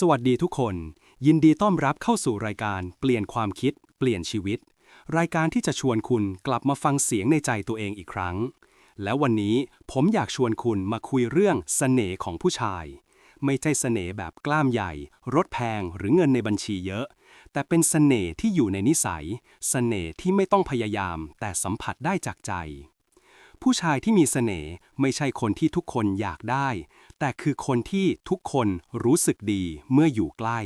สวัสดีทุกคน ยินดีต้อนรับเข้าสู่รายการ เปลี่ยนความคิด เปลี่ยนชีวิต รายการที่จะชวนคุณกลับมาฟังเสียงในใจตัวเองอีกครั้ง และวันนี้ผมอยากชวนคุณมาคุยเรื่องเสน่ห์ของผู้ชาย ไม่ใช่เสน่ห์แบบกล้ามใหญ่ รถแพงหรือเงินในบัญชีเยอะ แต่เป็นเสน่ห์ที่อยู่ในนิสัยเสน่ห์ที่ไม่ต้องพยายาม แต่สัมผัสได้จากใจ ผู้ชายที่มีเสน่ห์ไม่ใช่คนที่ทุกคนอยากได้ แต่คือคนที่ทุกคนรู้สึกดีเมื่ออยู่ใกล้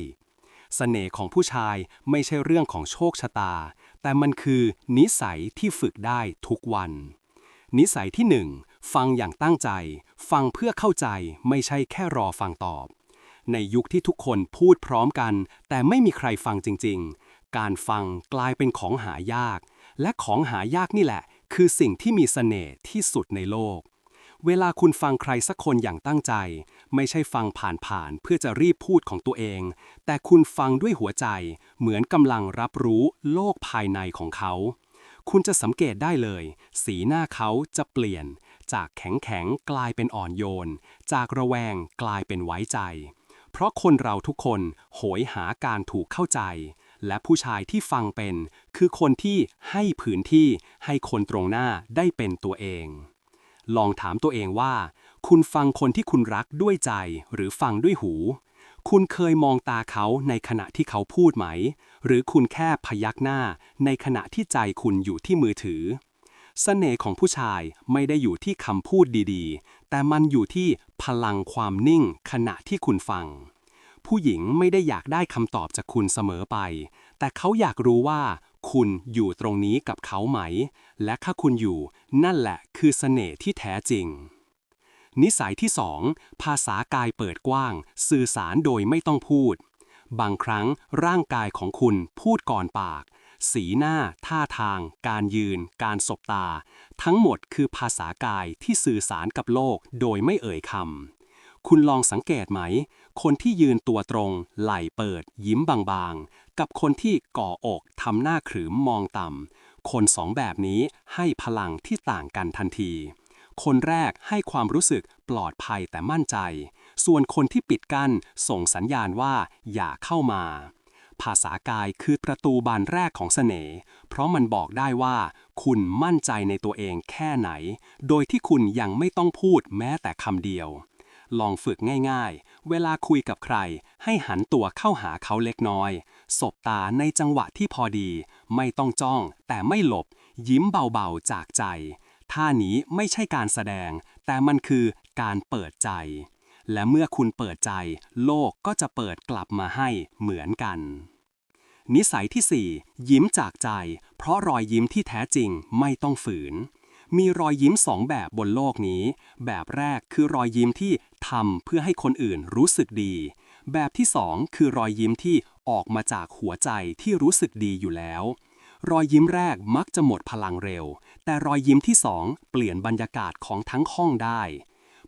เสน่ห์ของผู้ชายไม่ใช่เรื่องของโชคชะตา แต่มันคือนิสัยที่ฝึกได้ทุกวัน นิสัยที่หนึ่งฟังอย่างตั้งใจ ฟังเพื่อเข้าใจไม่ใช่แค่รอฟังตอบ ในยุคที่ทุกคนพูดพร้อมกัน แต่ไม่มีใครฟังจริง ๆ การฟังกลายเป็นของหายาก และของหายากนี่แหละ คือสิ่งที่มีเสน่ห์ที่สุดในโลก เวลาคุณฟังใครสักคนอย่างตั้งใจ ไม่ใช่ฟังผ่านๆเพื่อจะรีบพูดของตัวเอง แต่คุณฟังด้วยหัวใจ เหมือนกำลังรับรู้โลกภายในของเขา คุณจะสังเกตได้เลย สีหน้าเขาจะเปลี่ยน จากแข็งแข็งๆกลายเป็นอ่อนโยน จากระแวงกลายเป็นไว้ใจ เพราะคนเราทุกคนโหยหาการถูกเข้าใจและผู้ชายที่ฟังเป็น คือคนที่ให้ผืนที่ให้คนตรงหน้าได้เป็นตัวเอง ลองถามตัวเองว่า คุณฟังคนที่คุณรักด้วยใจหรือฟังด้วยหู คุณเคยมองตาเขาในขณะที่เขาพูดไหม หรือคุณแค่พยักหน้าในขณะที่ใจคุณอยู่ที่มือถือเสน่ห์ของผู้ชายไม่ได้อยู่ที่คำพูดดีๆ แต่มันอยู่ที่พลังความนิ่งขณะที่คุณฟัง ผู้หญิงไม่ได้อยากได้คำตอบจากคุณเสมอไป แต่เขาอยากรู้ว่า คุณอยู่ตรงนี้กับเขาไหม และถ้าคุณอยู่นั่นแหละคือเสน่ห์ที่แท้จริง นิสัยที่สองภาษากายเปิดกว้าง สื่อสารโดยไม่ต้องพูด บางครั้งร่างกายของคุณพูดก่อนปาก สีหน้า ท่าทาง การยืน การสบตา ทั้งหมดคือภาษากายที่สื่อสารกับโลกโดยไม่เอ่ยคำ คุณลองสังเกตไหม คนที่ยืนตัวตรง ไหล่เปิด ยิ้มบางๆ กับคนที่ก่ออกทำหน้าขรึมมองต่ำ คนสองแบบนี้ให้พลังที่ต่างกันทันที คนแรกให้ความรู้สึกปลอดภัยแต่มั่นใจ ส่วนคนที่ปิดกั้นส่งสัญญาณว่าอย่าเข้ามา ภาษากายคือประตูบานแรกของเสน่ห์ เพราะมันบอกได้ว่า คุณมั่นใจในตัวเองแค่ไหน โดยที่คุณยังไม่ต้องพูดแม้แต่คำเดียว ลองฝึกง่ายๆ เวลาคุยกับใคร ให้หันตัวเข้าหาเขาเล็กน้อย สบตาในจังหวะที่พอดี ไม่ต้องจ้องแต่ไม่หลบ ยิ้มเบาๆจากใจ ท่านี้ไม่ใช่การแสดง แต่มันคือการเปิดใจ และเมื่อคุณเปิดใจ โลกก็จะเปิดกลับมาให้เหมือนกันนิสัยที่ 4 ยิ้มจากใจ เพราะรอยยิ้มที่แท้จริงไม่ต้องฝืน มีรอยยิ้มสองแบบบนโลกนี้ แบบแรกคือรอยยิ้มที่ทำเพื่อให้คนอื่นรู้สึกดี แบบที่สองคือรอยยิ้มที่ออกมาจากหัวใจที่รู้สึกดีอยู่แล้ว รอยยิ้มแรกมักจะหมดพลังเร็ว แต่รอยยิ้มที่สองเปลี่ยนบรรยากาศของทั้งห้องได้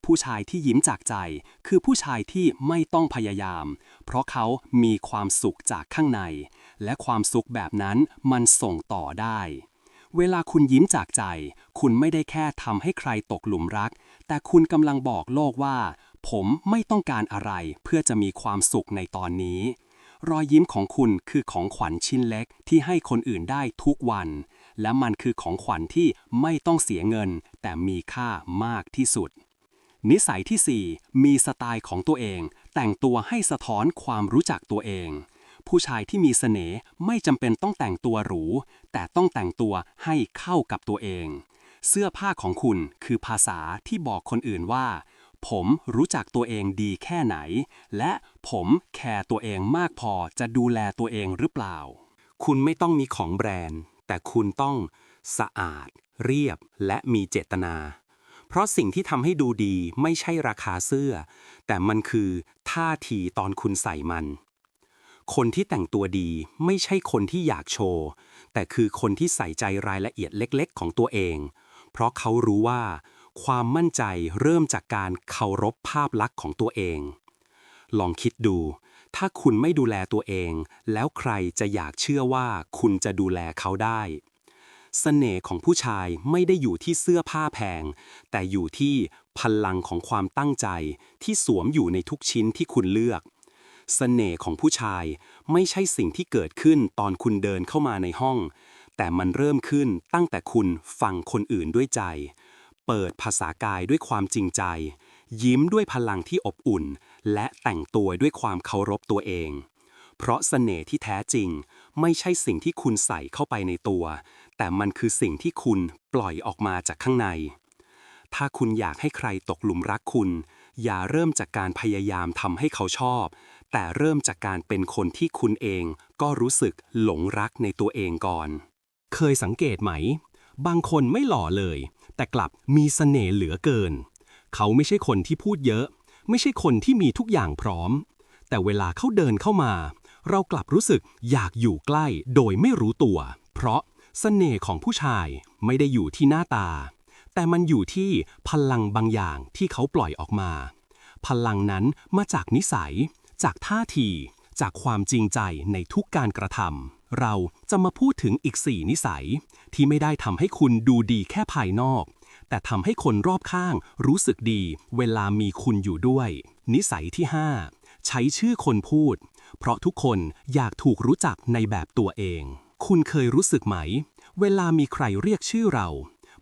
ผู้ชายที่ยิ้มจากใจ คือผู้ชายที่ไม่ต้องพยายาม เพราะเขามีความสุขจากข้างใน และความสุขแบบนั้นมันส่งต่อได้ เวลาคุณยิ้มจากใจ คุณไม่ได้แค่ทำให้ใครตกหลุมรัก แต่คุณกำลังบอกโลกว่า ผมไม่ต้องการอะไรเพื่อจะมีความสุขในตอนนี้ รอยยิ้มของคุณคือของขวัญชิ้นเล็กที่ให้คนอื่นได้ทุกวัน และมันคือของขวัญที่ไม่ต้องเสียเงิน แต่มีค่ามากที่สุด นิสัยที่ 4 มีสไตล์ของตัวเอง แต่งตัวให้สะท้อนความรู้จักตัวเอง ผู้ชายที่มีเสน่ห์ไม่จำเป็นต้องแต่งตัวหรู แต่ต้องแต่งตัวให้เข้ากับตัวเอง เสื้อผ้าของคุณคือภาษาที่บอกคนอื่นว่า ผมรู้จักตัวเองดีแค่ไหน และผมแคร์ตัวเองมากพอจะดูแลตัวเองหรือเปล่า คุณไม่ต้องมีของแบรนด์ แต่คุณต้องสะอาด เรียบและมีเจตนาเพราะสิ่งที่ทำให้ดูดีไม่ใช่ราคาเสื้อ แต่มันคือท่าทีตอนคุณใส่มัน คนที่แต่งตัวดีไม่ใช่คนที่อยากโชว์ แต่คือคนที่ใส่ใจรายละเอียดเล็กๆ ของตัวเอง เพราะเขารู้ว่า ความมั่นใจเริ่มจากการเคารพภาพลักษณ์ของตัวเอง ลองคิดดู ถ้าคุณไม่ดูแลตัวเอง แล้วใครจะอยากเชื่อว่าคุณจะดูแลเขาได้เสน่ห์ของผู้ชายไม่ได้อยู่ที่เสื้อผ้าแพง แต่อยู่ที่พลังของความตั้งใจที่สวมอยู่ในทุกชิ้นที่คุณเลือก เสน่ห์ของผู้ชาย ไม่ใช่สิ่งที่เกิดขึ้นตอนคุณเดินเข้ามาในห้อง แต่มันเริ่มขึ้นตั้งแต่คุณฟังคนอื่นด้วยใจ เปิดภาษากายด้วยความจริงใจ ยิ้มด้วยพลังที่อบอุ่น และแต่งตัวด้วยความเคารพตัวเอง เพราะเสน่ห์ที่แท้จริง ไม่ใช่สิ่งที่คุณใส่เข้าไปในตัว แต่มันคือสิ่งที่คุณปล่อยออกมาจากข้างใน ถ้าคุณอยากให้ใครตกหลุมรักคุณอย่าเริ่มจากการพยายามทำให้เขาชอบ แต่เริ่มจากการเป็นคนที่คุณเองก็รู้สึกหลงรักในตัวเองก่อน เคยสังเกตไหม บางคนไม่หล่อเลย แต่กลับมีเสน่ห์เหลือเกิน เขาไม่ใช่คนที่พูดเยอะ ไม่ใช่คนที่มีทุกอย่างพร้อม แต่เวลาเขาเดินเข้ามา เรากลับรู้สึกอยากอยู่ใกล้โดยไม่รู้ตัว เพราะเสน่ห์ของผู้ชายไม่ได้อยู่ที่หน้าตา แต่มันอยู่ที่พลังบางอย่างที่เขาปล่อยออกมา พลังนั้นมาจากนิสัย จากท่าที จากความจริงใจในทุกการกระทำเราจะมาพูดถึงอีก4นิสัย ที่ไม่ได้ทำให้คุณดูดีแค่ภายนอก แต่ทำให้คนรอบข้างรู้สึกดีเวลามีคุณอยู่ด้วย นิสัยที่ 5 ใช้ชื่อคนพูด เพราะทุกคนอยากถูกรู้จักในแบบตัวเอง คุณเคยรู้สึกไหม เวลามีใครเรียกชื่อเรา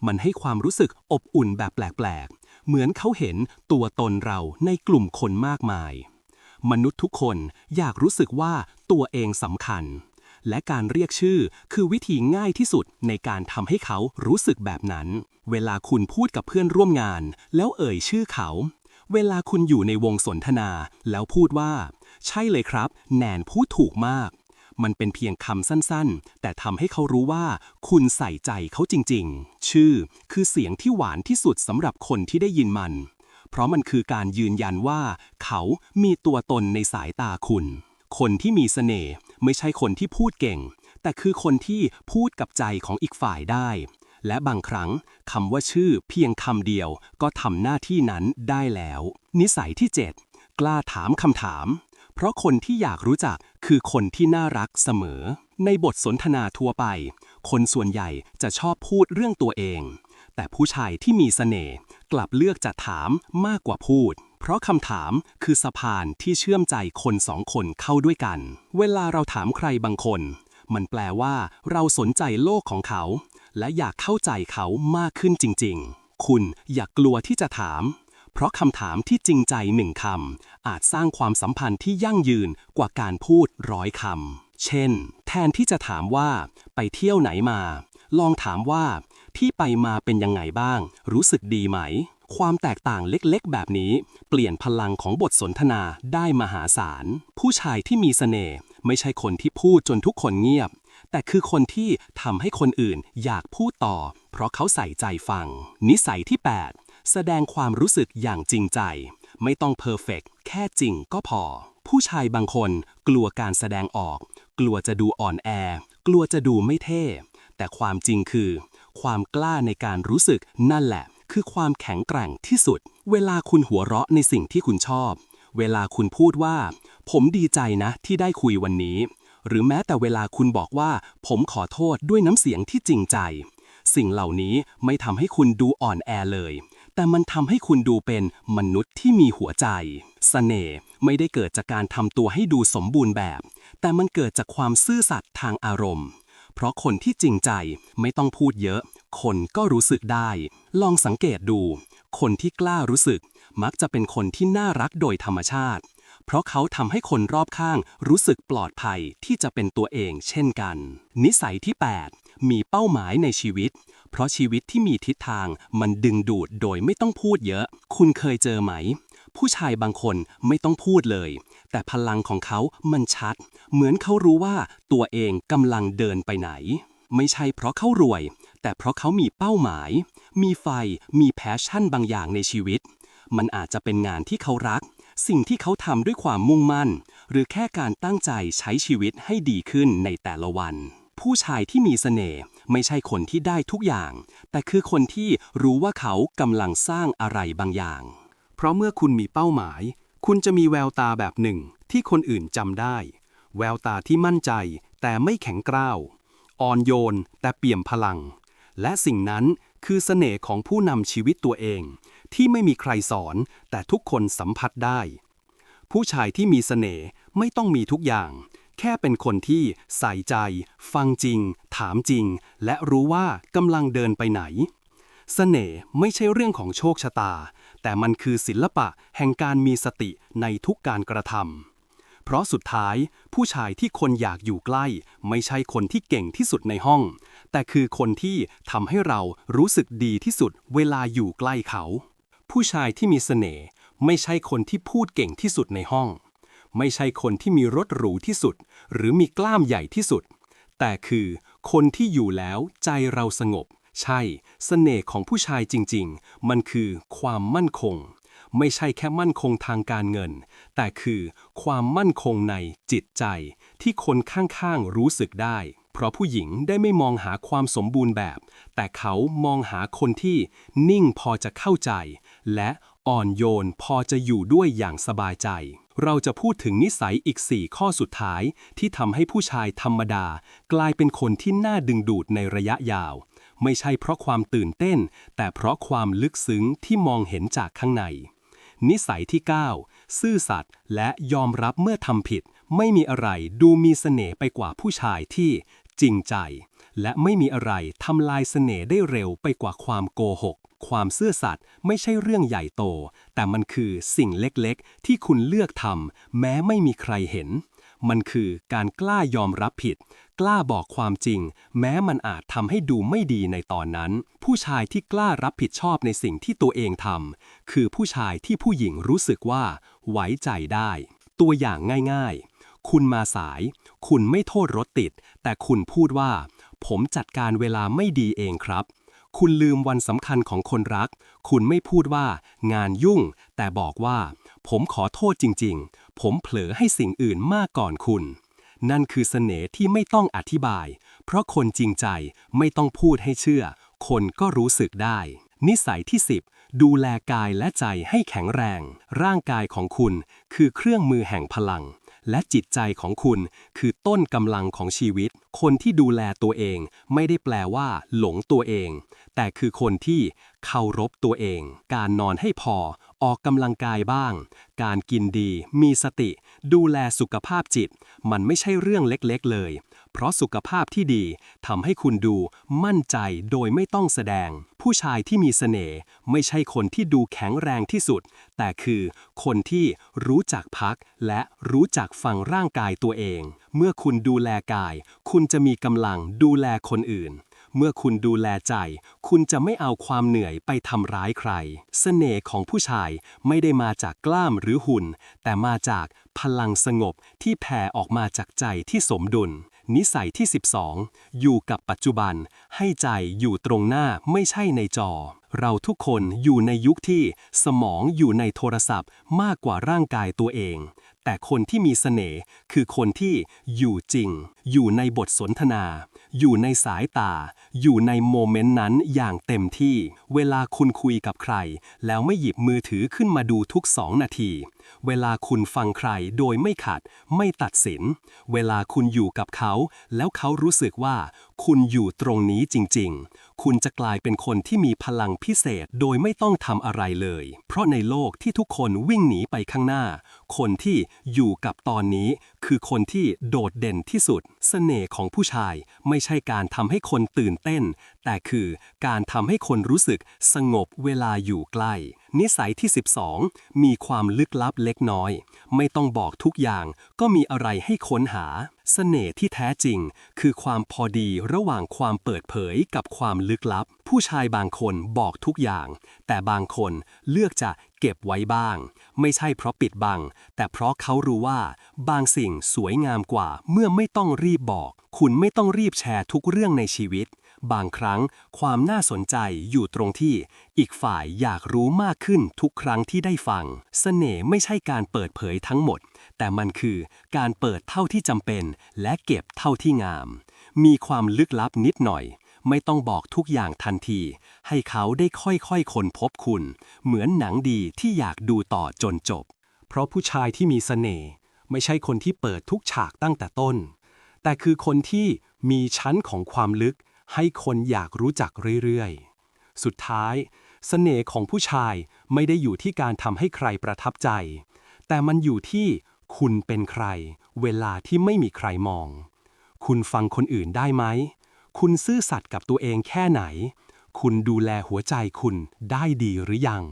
มันให้ความรู้สึกอบอุ่นแบบแปลกๆ เหมือนเขาเห็นตัวตนเราในกลุ่มคนมากมาย มนุษย์ทุกคนอยากรู้สึกว่าตัวเองสำคัญ และการเรียกชื่อคือวิธีง่ายที่สุดในการทำให้เขารู้สึกแบบนั้น เวลาคุณพูดกับเพื่อนร่วมงาน แล้วเอ่ยชื่อเขา เวลาคุณอยู่ในวงสนทนา แล้วพูดว่า ใช่เลยครับ แนนพูดถูกมาก มันเป็นเพียงคำสั้นๆ แต่ทำให้เขารู้ว่า คุณใส่ใจเขาจริงๆ ชื่อคือเสียงที่หวานที่สุดสำหรับคนที่ได้ยินมัน เพราะมันคือการยืนยันว่าเขามีตัวตนในสายตาคุณ คนที่มีเสน่ห์ไม่ใช่คนที่พูดเก่ง แต่คือคนที่พูดกับใจของอีกฝ่ายได้ และบางครั้งคำว่าชื่อเพียงคำเดียวก็ทำหน้าที่นั้นได้แล้ว นิสัยที่ 7 กล้าถามคำถาม เพราะคนที่อยากรู้จักคือคนที่น่ารักเสมอ ในบทสนทนาทั่วไป คนส่วนใหญ่จะชอบพูดเรื่องตัวเองแต่ผู้ชายที่มีเสน่ห์ กลับเลือกจะถามมากกว่าพูด เพราะคำถามคือสะพานที่เชื่อมใจคนสองคนเข้าด้วยกัน เวลาเราถามใครบางคน มันแปลว่าเราสนใจโลกของเขา และอยากเข้าใจเขามากขึ้นจริง ๆ คุณอย่ากกลัวที่จะถาม เพราะคำถามที่จริงใจหนึ่งคำอาจสร้างความสัมพันธ์ที่ยั่งยืนกว่าการพูดร้อยคำเช่น แทนที่จะถามว่า ไปเที่ยวไหนมา ลองถามว่า ที่ไปมาเป็นยังไงบ้าง รู้สึกดีไหม ความแตกต่างเล็กๆ แบบนี้ เปลี่ยนพลังของบทสนทนาได้มหาศาล ผู้ชายที่มีเสน่ห์ไม่ใช่คนที่พูดจนทุกคนเงียบ แต่คือคนที่ทำให้คนอื่นอยากพูดต่อ เพราะเขาใส่ใจฟัง นิสัยที่ 8 แสดงความรู้สึกอย่างจริงใจ ไม่ต้องเพอร์เฟกแค่จริงก็พอ ผู้ชายบางคนกลัวการแสดงออก กลัวจะดูอ่อนแอ กลัวจะดูไม่เท่ แต่ความจริงคือ ความกล้าในการรู้สึกนั่นแหละ คือความแข็งแกร่งที่สุด เวลาคุณหัวเราะในสิ่งที่คุณชอบ เวลาคุณพูดว่า ผมดีใจนะที่ได้คุยวันนี้ หรือแม้แต่เวลาคุณบอกว่า ผมขอโทษด้วยน้ำเสียงที่จริงใจ สิ่งเหล่านี้ไม่ทำให้คุณดูอ่อนแอเลย แต่มันทำให้คุณดูเป็นมนุษย์ที่มีหัวใจเสน่ห์ไม่ได้เกิดจากการทำตัวให้ดูสมบูรณ์แบบ แต่มันเกิดจากความซื่อสัตย์ทางอารมณ์ เพราะคนที่จริงใจไม่ต้องพูดเยอะ คนก็รู้สึกได้ ลองสังเกตดู คนที่กล้ารู้สึก มักจะเป็นคนที่น่ารักโดยธรรมชาติ เพราะเขาทำให้คนรอบข้างรู้สึกปลอดภัยที่จะเป็นตัวเองเช่นกัน นิสัยที่ 8 มีเป้าหมายในชีวิต เพราะชีวิตที่มีทิศทางมันดึงดูดโดยไม่ต้องพูดเยอะ คุณเคยเจอไหม ผู้ชายบางคนไม่ต้องพูดเลย แต่พลังของเขามันชัด เหมือนเขารู้ว่าตัวเองกำลังเดินไปไหน ไม่ใช่เพราะเขารวย แต่เพราะเขามีเป้าหมาย มีไฟ มีแพชชั่นบางอย่างในชีวิต มันอาจจะเป็นงานที่เขารัก สิ่งที่เขาทำด้วยความมุ่งมั่น หรือแค่การตั้งใจใช้ชีวิตให้ดีขึ้นในแต่ละวัน ผู้ชายที่มีเสน่ห์ไม่ใช่คนที่ได้ทุกอย่าง แต่คือคนที่รู้ว่าเขากำลังสร้างอะไรบางอย่าง เพราะเมื่อคุณมีเป้าหมาย คุณจะมีแววตาแบบหนึ่งที่คนอื่นจำได้ แววตาที่มั่นใจแต่ไม่แข็งกร้าว อ่อนโยนแต่เปี่ยมพลัง และสิ่งนั้นคือเสน่ห์ของผู้นำชีวิตตัวเอง ที่ไม่มีใครสอนแต่ทุกคนสัมผัสได้ ผู้ชายที่มีเสน่ห์ไม่ต้องมีทุกอย่าง แค่เป็นคนที่ใส่ใจ ฟังจริง ถามจริง และรู้ว่ากำลังเดินไปไหน เสน่ห์ไม่ใช่เรื่องของโชคชะตา แต่มันคือศิลปะแห่งการมีสติในทุกการกระทำเพราะสุดท้าย ผู้ชายที่คนอยากอยู่ใกล้ ไม่ใช่คนที่เก่งที่สุดในห้อง แต่คือคนที่ทำให้เรารู้สึกดีที่สุดเวลาอยู่ใกล้เขา ผู้ชายที่มีเสน่ห์ไม่ใช่คนที่พูดเก่งที่สุดในห้อง ไม่ใช่คนที่มีรถหรูที่สุด หรือมีกล้ามใหญ่ที่สุด แต่คือคนที่อยู่แล้วใจเราสงบ ใช่เสน่ห์ของผู้ชายจริง ๆ มันคือความมั่นคง ไม่ใช่แค่มั่นคงทางการเงิน แต่คือความมั่นคงในจิตใจ ที่คนข้างๆรู้สึกได้ เพราะผู้หญิงได้ไม่มองหาความสมบูรณ์แบบ แต่เขามองหาคนที่นิ่งพอจะเข้าใจ และอ่อนโยนพอจะอยู่ด้วยอย่างสบายใจ เราจะพูดถึงนิสัยอีก 4 ข้อสุดท้ายที่ทำให้ผู้ชายธรรมดา กลายเป็นคนที่น่าดึงดูดในระยะยาว ไม่ใช่เพราะความตื่นเต้น แต่เพราะความลึกซึ้งที่มองเห็นจากข้างใน นิสัยที่ 9 ซื่อสัตย์และยอมรับเมื่อทำผิด ไม่มีอะไรดูมีเสน่ห์ไปกว่าผู้ชายที่จริงใจ และไม่มีอะไรทำลายเสน่ห์ได้เร็วไปกว่าความโกหก ความซื่อสัตย์ไม่ใช่เรื่องใหญ่โต แต่มันคือสิ่งเล็กๆ ที่คุณเลือกทำแม้ไม่มีใครเห็น มันคือการกล้ายอมรับผิด กล้าบอกความจริง แม้มันอาจทำให้ดูไม่ดีในตอนนั้น ผู้ชายที่กล้ารับผิดชอบในสิ่งที่ตัวเองทำคือผู้ชายที่ผู้หญิงรู้สึกว่า ไว้ใจได้ ตัวอย่างง่ายๆ คุณมาสาย คุณไม่โทษรถติด แต่คุณพูดว่า ผมจัดการเวลาไม่ดีเองครับคุณลืมวันสำคัญของคนรัก คุณไม่พูดว่างานยุ่ง แต่บอกว่า ผมขอโทษจริงๆ ผมเผลอให้สิ่งอื่นมากก่อนคุณ นั่นคือเสน่ห์ที่ไม่ต้องอธิบาย เพราะคนจริงใจไม่ต้องพูดให้เชื่อ คนก็รู้สึกได้ นิสัยที่ 10 ดูแลกายและใจให้แข็งแรง ร่างกายของคุณคือเครื่องมือแห่งพลังและจิตใจของคุณคือต้นกำลังของชีวิต คนที่ดูแลตัวเองไม่ได้แปลว่าหลงตัวเอง แต่คือคนที่เคารพตัวเอง การนอนให้พอ ออกกำลังกายบ้าง การกินดี มีสติ ดูแลสุขภาพจิต มันไม่ใช่เรื่องเล็กๆเลย เพราะสุขภาพที่ดีทำให้คุณดูมั่นใจโดยไม่ต้องแสดง ผู้ชายที่มีเสน่ห์ไม่ใช่คนที่ดูแข็งแรงที่สุด แต่คือคนที่รู้จักพักและรู้จักฟังร่างกายตัวเอง เมื่อคุณดูแลกาย คุณจะมีกำลังดูแลคนอื่น เมื่อคุณดูแลใจ คุณจะไม่เอาความเหนื่อยไปทำร้ายใครเสน่ห์ของผู้ชายไม่ได้มาจากกล้ามหรือหุ่น แต่มาจากพลังสงบที่แผ่ออกมาจากใจที่สมดุล นิสัยที่ 12 อยู่กับปัจจุบัน ให้ใจอยู่ตรงหน้าไม่ใช่ในจอ เราทุกคนอยู่ในยุคที่สมองอยู่ในโทรศัพท์ มากกว่าร่างกายตัวเองแต่คนที่มีเสน่ห์คือคนที่อยู่จริง อยู่ในบทสนทนา อยู่ในสายตา อยู่ในโมเมนต์นั้นอย่างเต็มที่ เวลาคุณคุยกับใคร แล้วไม่หยิบมือถือขึ้นมาดูทุกสองนาที เวลาคุณฟังใครโดยไม่ขัด ไม่ตัดสิน เวลาคุณอยู่กับเขา แล้วเขารู้สึกว่า คุณอยู่ตรงนี้จริง ๆ คุณจะกลายเป็นคนที่มีพลังพิเศษโดยไม่ต้องทำอะไรเลย เพราะในโลกที่ทุกคนวิ่งหนีไปข้างหน้า คนที่อยู่กับตอนนี้ คือคนที่โดดเด่นที่สุดเสน่ห์ของผู้ชาย ไม่ใช่การทำให้คนตื่นเต้น แต่คือการทำให้คนรู้สึกสงบเวลาอยู่ใกล้ นิสัยที่ 12 มีความลึกลับเล็กน้อย ไม่ต้องบอกทุกอย่างก็มีอะไรให้ค้นหา เสน่ห์ที่แท้จริง คือความพอดีระหว่างความเปิดเผยกับความลึกลับ ผู้ชายบางคนบอกทุกอย่าง แต่บางคนเลือกจะเก็บไว้บ้าง ไม่ใช่เพราะปิดบัง แต่เพราะเขารู้ว่า บางสิ่งสวยงามกว่า เมื่อไม่ต้องรีบบอก คุณไม่ต้องรีบแชร์ทุกเรื่องในชีวิต บางครั้งความน่าสนใจอยู่ตรงที่ อีกฝ่ายอยากรู้มากขึ้นทุกครั้งที่ได้ฟังเสน่ห์ไม่ใช่การเปิดเผยทั้งหมด แต่มันคือการเปิดเท่าที่จำเป็น และเก็บเท่าที่งาม มีความลึกลับนิดหน่อย ไม่ต้องบอกทุกอย่างทันที ให้เขาได้ค่อยๆค้นพบคุณ เหมือนหนังดีที่อยากดูต่อจนจบ เพราะผู้ชายที่มีเสน่ห์ไม่ใช่คนที่เปิดทุกฉากตั้งแต่ต้น แต่คือคนที่มีชั้นของความลึก ให้คนอยากรู้จักเรื่อยๆ สุดท้ายเสน่ห์ของผู้ชายไม่ได้อยู่ที่การทำให้ใครประทับใจ แต่มันอยู่ที่ คุณเป็นใคร เวลาที่ไม่มีใครมอง คุณฟังคนอื่นได้ไหม คุณซื่อสัตย์กับตัวเองแค่ไหน คุณดูแลหัวใจคุณได้ดีหรือยัง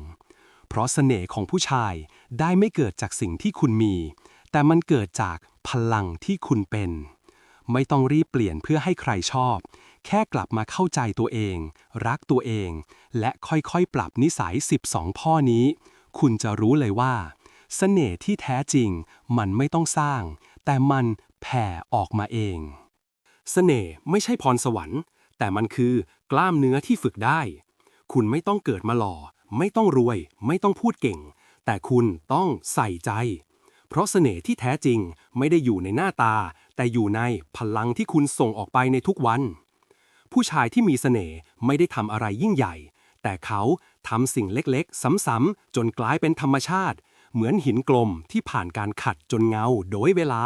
เพราะเสน่ห์ของผู้ชายได้ไม่เกิดจากสิ่งที่คุณมี แต่มันเกิดจากพลังที่คุณเป็น ไม่ต้องรีบเปลี่ยนเพื่อให้ใครชอบ แค่กลับมาเข้าใจตัวเอง รักตัวเอง และค่อยๆ ปรับนิสัย 12พ่อนี้ คุณจะรู้เลยว่า เสน่ห์ที่แท้จริง มันไม่ต้องสร้าง แต่มันแผ่ออกมาเอง เสน่ห์ไม่ใช่พรสวรรค์ แต่มันคือกล้ามเนื้อที่ฝึกได้ คุณไม่ต้องเกิดมาหล่อ ไม่ต้องรวย ไม่ต้องพูดเก่ง แต่คุณต้องใส่ใจ เพราะเสน่ห์ที่แท้จริงไม่ได้อยู่ในหน้าตา แต่อยู่ในพลังที่คุณส่งออกไปในทุกวัน ผู้ชายที่มีเสน่ห์ไม่ได้ทำอะไรยิ่งใหญ่ แต่เขาทำสิ่งเล็กๆ ซ้ำๆจนกลายเป็นธรรมชาติ เหมือนหินกลมที่ผ่านการขัดจนเงาโดยเวลา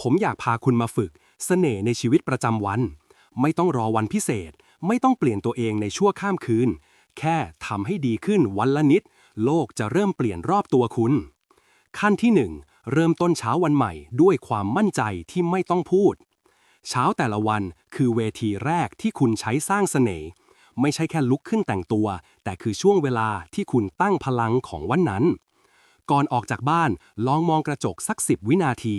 ผมอยากพาคุณมาฝึกเสน่ห์ในชีวิตประจำวัน ไม่ต้องรอวันพิเศษ ไม่ต้องเปลี่ยนตัวเองในชั่วข้ามคืน แค่ทำให้ดีขึ้นวันละนิด โลกจะเริ่มเปลี่ยนรอบตัวคุณ ขั้นที่หนึ่งเริ่มต้นเช้าวันใหม่ด้วยความมั่นใจที่ไม่ต้องพูด เช้าแต่ละวันคือเวทีแรกที่คุณใช้สร้างเสน่ห์ไม่ใช่แค่ลุกขึ้นแต่งตัว แต่คือช่วงเวลาที่คุณตั้งพลังของวันนั้น ก่อนออกจากบ้าน ลองมองกระจกสักสิบวินาที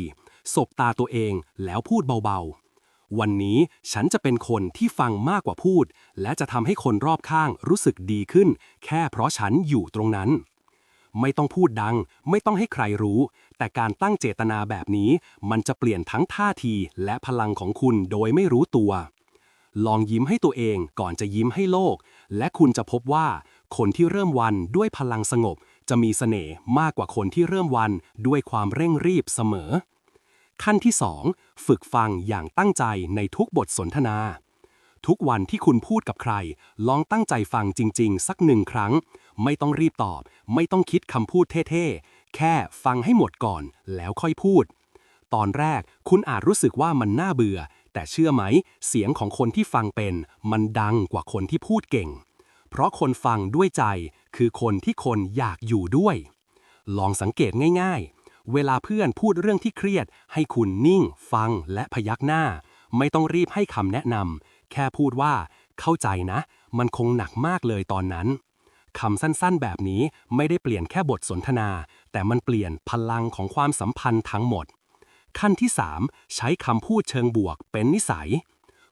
สบตาตัวเองแล้วพูดเบาๆ วันนี้ฉันจะเป็นคนที่ฟังมากกว่าพูด และจะทำให้คนรอบข้างรู้สึกดีขึ้น แค่เพราะฉันอยู่ตรงนั้น ไม่ต้องพูดดัง ไม่ต้องให้ใครรู้ แต่การตั้งเจตนาแบบนี้ มันจะเปลี่ยนทั้งท่าทีและพลังของคุณโดยไม่รู้ตัว ลองยิ้มให้ตัวเองก่อนจะยิ้มให้โลก และคุณจะพบว่า คนที่เริ่มวันด้วยพลังสงบ จะมีเสน่ห์มากกว่าคนที่เริ่มวันด้วยความเร่งรีบเสมอ ขั้นที่ 2 ฝึกฟังอย่างตั้งใจในทุกบทสนทนา ทุกวันที่คุณพูดกับใคร ลองตั้งใจฟังจริง ๆ สักหนึ่งครั้ง ไม่ต้องรีบตอบ ไม่ต้องคิดคำพูดเท่ๆ แค่ฟังให้หมดก่อนแล้วค่อยพูด ตอนแรกคุณอาจรู้สึกว่ามันน่าเบื่อ แต่เชื่อไหม เสียงของคนที่ฟังเป็น มันดังกว่าคนที่พูดเก่ง เพราะคนฟังด้วยใจคือคนที่คนอยากอยู่ด้วย ลองสังเกตง่ายๆ เวลาเพื่อนพูดเรื่องที่เครียด ให้คุณนิ่ง ฟังและพยักหน้า ไม่ต้องรีบให้คำแนะนำแค่พูดว่า เข้าใจนะ มันคงหนักมากเลยตอนนั้นคำสั้นๆ แบบนี้ไม่ได้เปลี่ยนแค่บทสนทนา แต่มันเปลี่ยนพลังของความสัมพันธ์ทั้งหมด ขั้นที่ 3 ใช้คำพูดเชิงบวกเป็นนิสัย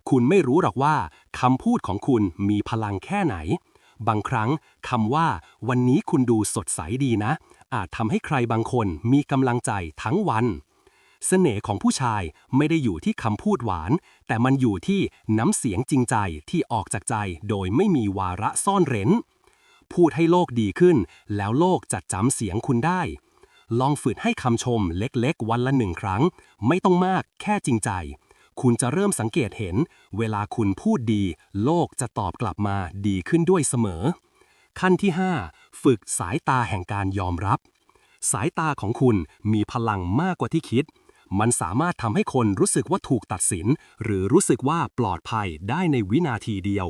คุณไม่รู้หรอกว่าคำพูดของคุณมีพลังแค่ไหน บางครั้งคำว่า วันนี้คุณดูสดใสดีนะ อาจทำให้ใครบางคนมีกำลังใจทั้งวัน เสน่ห์ของผู้ชายไม่ได้อยู่ที่คำพูดหวาน แต่มันอยู่ที่น้ำเสียงจริงใจที่ออกจากใจโดยไม่มีวาระซ่อนเร้น พูดให้โลกดีขึ้น แล้วโลกจะจำเสียงคุณได้ ลองฝึกให้คำชมเล็กๆ วันละหนึ่งครั้ง ไม่ต้องมากแค่จริงใจ คุณจะเริ่มสังเกตเห็น เวลาคุณพูดดี โลกจะตอบกลับมาดีขึ้นด้วยเสมอ ขั้นที่ 5 ฝึกสายตาแห่งการยอมรับ สายตาของคุณมีพลังมากกว่าที่คิด มันสามารถทำให้คนรู้สึกว่าถูกตัดสิน หรือรู้สึกว่าปลอดภัยได้ในวินาทีเดียว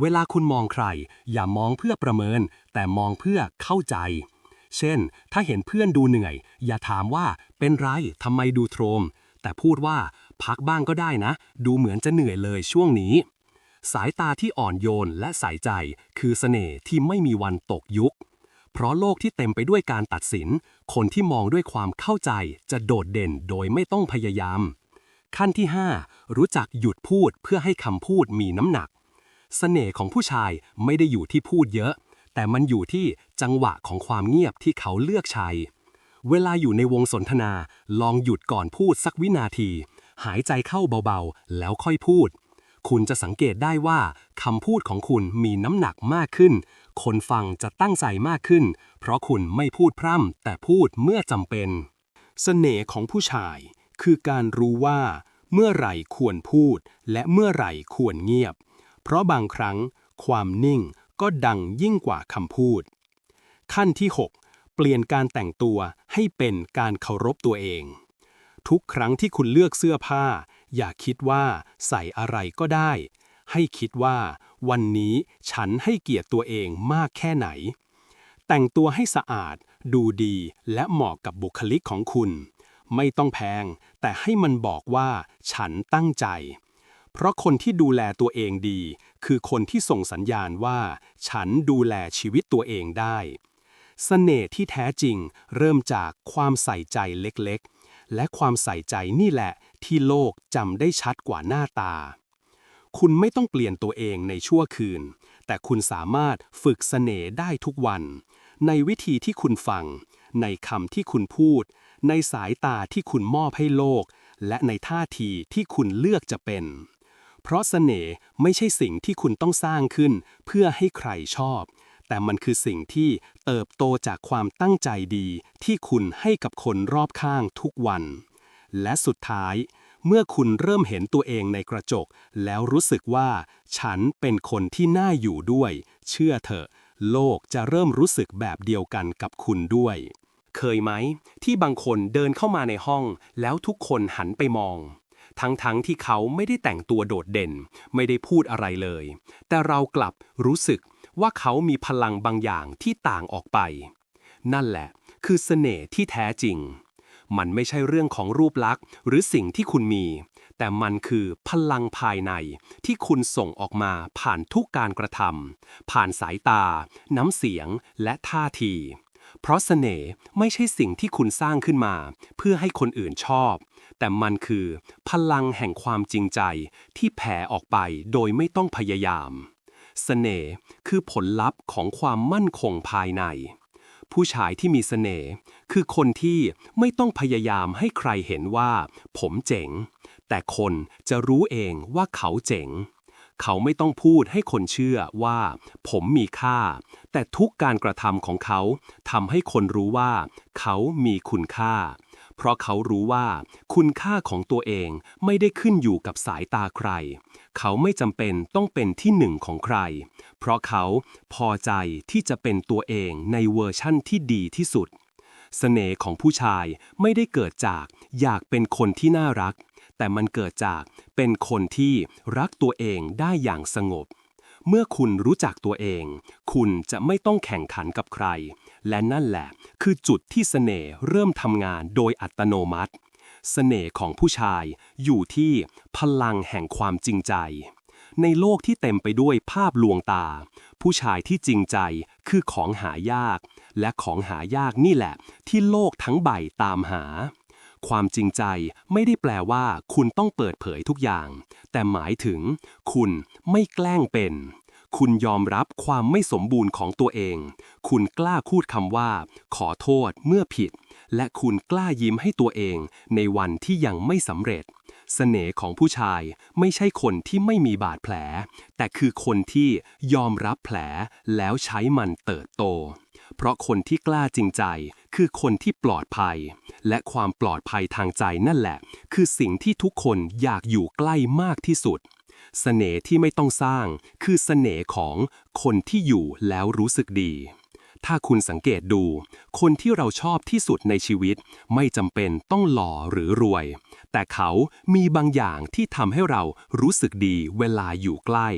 เวลาคุณมองใคร อย่ามองเพื่อประเมิน แต่มองเพื่อเข้าใจเช่น ถ้าเห็นเพื่อนดูเหนื่อย อย่าถามว่าเป็นไรทำไมดูโทรม แต่พูดว่า พักบ้างก็ได้นะ ดูเหมือนจะเหนื่อยเลยช่วงนี้ สายตาที่อ่อนโยนและใส่ใจ คือเสน่ห์ที่ไม่มีวันตกยุค เพราะโลกที่เต็มไปด้วยการตัดสิน คนที่มองด้วยความเข้าใจจะโดดเด่นโดยไม่ต้องพยายาม ขั้นที่ 5 รู้จักหยุดพูดเพื่อให้คำพูดมีน้ำหนักเสน่ห์ของผู้ชายไม่ได้อยู่ที่พูดเยอะ แต่มันอยู่ที่จังหวะของความเงียบที่เขาเลือกใช้เวลาอยู่ในวงสนทนา ลองหยุดก่อนพูดสักวินาที หายใจเข้าเบาๆ แล้วค่อยพูด คุณจะสังเกตได้ว่าคำพูดของคุณมีน้ำหนักมากขึ้น คนฟังจะตั้งใจมากขึ้น เพราะคุณไม่พูดพร่ำแต่พูดเมื่อจำเป็นเสน่ห์ของผู้ชาย คือการรู้ว่า เมื่อไหร่ควรพูด และเมื่อไหร่ควรเงียบ เพราะบางครั้ง ความนิ่งก็ดังยิ่งกว่าคำพูด ขั้นที่ 6 เปลี่ยนการแต่งตัวให้เป็นการเคารพตัวเอง ทุกครั้งที่คุณเลือกเสื้อผ้า อย่าคิดว่าใส่อะไรก็ได้ ให้คิดว่าวันนี้ฉันให้เกียรติตัวเองมากแค่ไหน แต่งตัวให้สะอาด ดูดีและเหมาะกับบุคลิกของคุณ ไม่ต้องแพง แต่ให้มันบอกว่าฉันตั้งใจ เพราะคนที่ดูแลตัวเองดี คือคนที่ส่งสัญญาณว่า ฉันดูแลชีวิตตัวเองได้เสน่ห์ที่แท้จริงเริ่มจากความใส่ใจเล็กๆ และความใส่ใจนี่แหละที่โลกจำได้ชัดกว่าหน้าตา คุณไม่ต้องเปลี่ยนตัวเองในชั่วคืน แต่คุณสามารถฝึกเสน่ห์ได้ทุกวัน ในวิธีที่คุณฟัง ในคำที่คุณพูด ในสายตาที่คุณมอบให้โลก และในท่าทีที่คุณเลือกจะเป็น เพราะเสน่ห์ไม่ใช่สิ่งที่คุณต้องสร้างขึ้น เพื่อให้ใครชอบ แต่มันคือสิ่งที่เติบโตจากความตั้งใจดีที่คุณให้กับคนรอบข้างทุกวัน และสุดท้าย เมื่อคุณเริ่มเห็นตัวเองในกระจก แล้วรู้สึกว่า ฉันเป็นคนที่น่าอยู่ด้วย เชื่อเถอะ โลกจะเริ่มรู้สึกแบบเดียวกันกับคุณด้วย เคยไหม ที่บางคนเดินเข้ามาในห้อง แล้วทุกคนหันไปมองทั้งๆทที่เขาไม่ได้แต่งตัวโดดเด่น ไม่ได้พูดอะไรเลย แต่เรากลับรู้สึก ว่าเขามีพลังบางอย่างที่ต่างออกไป นั่นแหละ คือเสน่ห์ที่แท้จริง มันไม่ใช่เรื่องของรูปลักษณ์ หรือสิ่งที่คุณมี แต่มันคือพลังภายในที่คุณส่งออกมาผ่านทุกการกระทำผ่านสายตา น้ำเสียงและท่าทีเพราะเสน่ห์ไม่ใช่สิ่งที่คุณสร้างขึ้นมา เพื่อให้คนอื่นชอบ แต่มันคือ พลังแห่งความจริงใจที่แผ่ออกไปโดยไม่ต้องพยายาม เสน่ห์คือผลลัพธ์ของความมั่นคงภายใน ผู้ชายที่มีเสน่ห์คือคนที่ไม่ต้องพยายามให้ใครเห็นว่า ผมเจ๋ง แต่คนจะรู้เองว่าเขาเจ๋ง เขาไม่ต้องพูดให้คนเชื่อว่า ผมมีค่า แต่ทุกการกระทำของเขาทำให้คนรู้ว่า เขามีคุณค่า เพราะเขารู้ว่าคุณค่าของตัวเองไม่ได้ขึ้นอยู่กับสายตาใคร เขาไม่จำเป็นต้องเป็นที่หนึ่งของใคร เพราะเขาพอใจที่จะเป็นตัวเองในเวอร์ชั่นที่ดีที่สุดเสน่ห์ของผู้ชายไม่ได้เกิดจากอยากเป็นคนที่น่ารัก แต่มันเกิดจากเป็นคนที่รักตัวเองได้อย่างสงบ เมื่อคุณรู้จักตัวเอง คุณจะไม่ต้องแข่งขันกับใคร และนั่นแหละ คือจุดที่เสน่ห์เริ่มทำงานโดยอัตโนมัติ เสน่ห์ของผู้ชายอยู่ที่พลังแห่งความจริงใจ ในโลกที่เต็มไปด้วยภาพลวงตา ผู้ชายที่จริงใจคือของหายาก และของหายากนี่แหละ ที่โลกทั้งใบตามหา ความจริงใจไม่ได้แปลว่า คุณต้องเปิดเผยทุกอย่าง แต่หมายถึง คุณไม่แกล้งเป็น คุณยอมรับความไม่สมบูรณ์ของตัวเอง คุณกล้าพูดคำว่า ขอโทษเมื่อผิด และคุณกล้ายิ้มให้ตัวเองในวันที่ยังไม่สำเร็จเสน่ห์ของผู้ชายไม่ใช่คนที่ไม่มีบาดแผล แต่คือคนที่ยอมรับแผลแล้วใช้มันเติบโต เพราะคนที่กล้าจริงใจ คือคนที่ปลอดภัย และความปลอดภัยทางใจนั่นแหละ คือสิ่งที่ทุกคนอยากอยู่ใกล้มากที่สุด เสน่ห์ที่ไม่ต้องสร้าง คือเสน่ห์ของคนที่อยู่แล้วรู้สึกดี ถ้าคุณสังเกตดู คนที่เราชอบที่สุดในชีวิต ไม่จำเป็นต้องหล่อหรือรวย แต่เขามีบางอย่างที่ทำให้เรารู้สึกดีเวลาอยู่ใกล้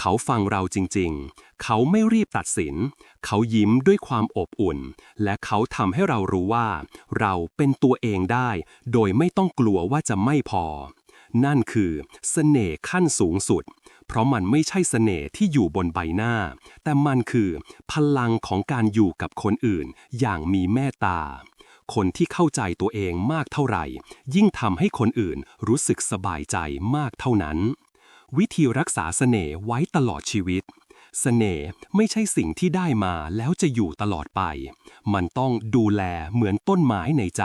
เขาฟังเราจริงๆ เขาไม่รีบตัดสิน เขายิ้มด้วยความอบอุ่น และเขาทำให้เรารู้ว่า เราเป็นตัวเองได้ โดยไม่ต้องกลัวว่าจะไม่พอ นั่นคือเสน่ห์ขั้นสูงสุด เพราะมันไม่ใช่เสน่ห์ที่อยู่บนใบหน้า แต่มันคือพลังของการอยู่กับคนอื่นอย่างมีเมตตา คนที่เข้าใจตัวเองมากเท่าไหร่ ยิ่งทำให้คนอื่นรู้สึกสบายใจมากเท่านั้น วิธีรักษาเสน่ห์ไว้ตลอดชีวิตเสน่ห์ไม่ใช่สิ่งที่ได้มาแล้วจะอยู่ตลอดไป มันต้องดูแลเหมือนต้นไม้ในใจ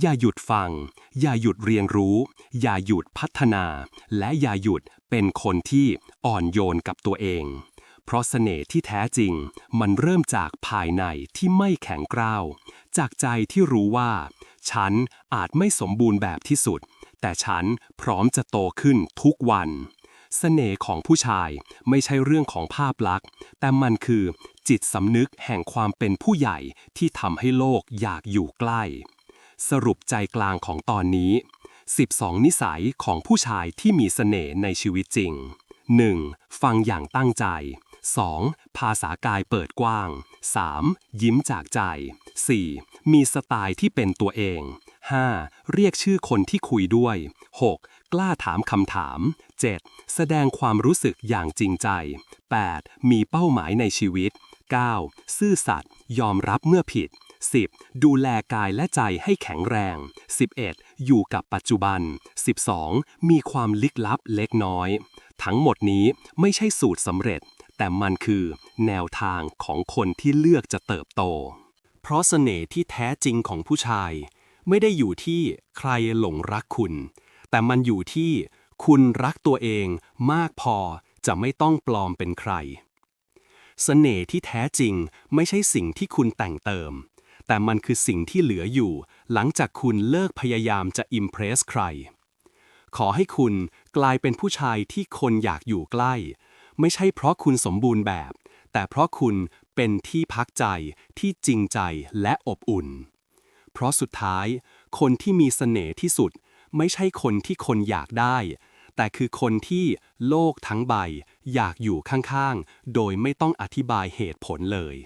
อย่าหยุดฟัง อย่าหยุดเรียนรู้ อย่าหยุดพัฒนา และอย่าหยุดเป็นคนที่อ่อนโยนกับตัวเอง เพราะเสน่ห์ที่แท้จริง มันเริ่มจากภายในที่ไม่แข็งกร้าว จากใจที่รู้ว่า ฉันอาจไม่สมบูรณ์แบบที่สุด แต่ฉันพร้อมจะโตขึ้นทุกวันเสน่ห์ของผู้ชายไม่ใช่เรื่องของภาพลักษณ์ แต่มันคือจิตสำนึกแห่งความเป็นผู้ใหญ่ที่ทำให้โลกอยากอยู่ใกล้ สรุปใจกลางของตอนนี้ 12 นิสัยของผู้ชายที่มีเสน่ห์ในชีวิตจริง 1. ฟังอย่างตั้งใจ 2. ภาษากายเปิดกว้าง 3. ยิ้มจากใจ 4. มีสไตล์ที่เป็นตัวเอง 5. เรียกชื่อคนที่คุยด้วย 6. กล้าถามคำถาม 7. แสดงความรู้สึกอย่างจริงใจ 8. มีเป้าหมายในชีวิต 9. ซื่อสัตย์ยอมรับเมื่อผิด 10. ดูแลกายและใจให้แข็งแรง 11. อยู่กับปัจจุบัน 12. มีความลึกลับเล็กน้อย ทั้งหมดนี้ไม่ใช่สูตรสำเร็จ แต่มันคือแนวทางของคนที่เลือกจะเติบโต เพราะเสน่ห์ที่แท้จริงของผู้ชาย ไม่ได้อยู่ที่ใครหลงรักคุณ แต่มันอยู่ที่คุณรักตัวเองมากพอจะไม่ต้องปลอมเป็นใครเสน่ห์ที่แท้จริงไม่ใช่สิ่งที่คุณแต่งเติม แต่มันคือสิ่งที่เหลืออยู่ หลังจากคุณเลิกพยายามจะอิมเพรสใคร ขอให้คุณกลายเป็นผู้ชายที่คนอยากอยู่ใกล้ ไม่ใช่เพราะคุณสมบูรณ์แบบ แต่เพราะคุณเป็นที่พักใจที่จริงใจและอบอุ่น เพราะสุดท้าย คนที่มีเสน่ห์ที่สุด ไม่ใช่คนที่คนอยากได้ แต่คือคนที่โลกทั้งใบอยากอยู่ข้างๆ โดยไม่ต้องอธิบายเหตุผลเลย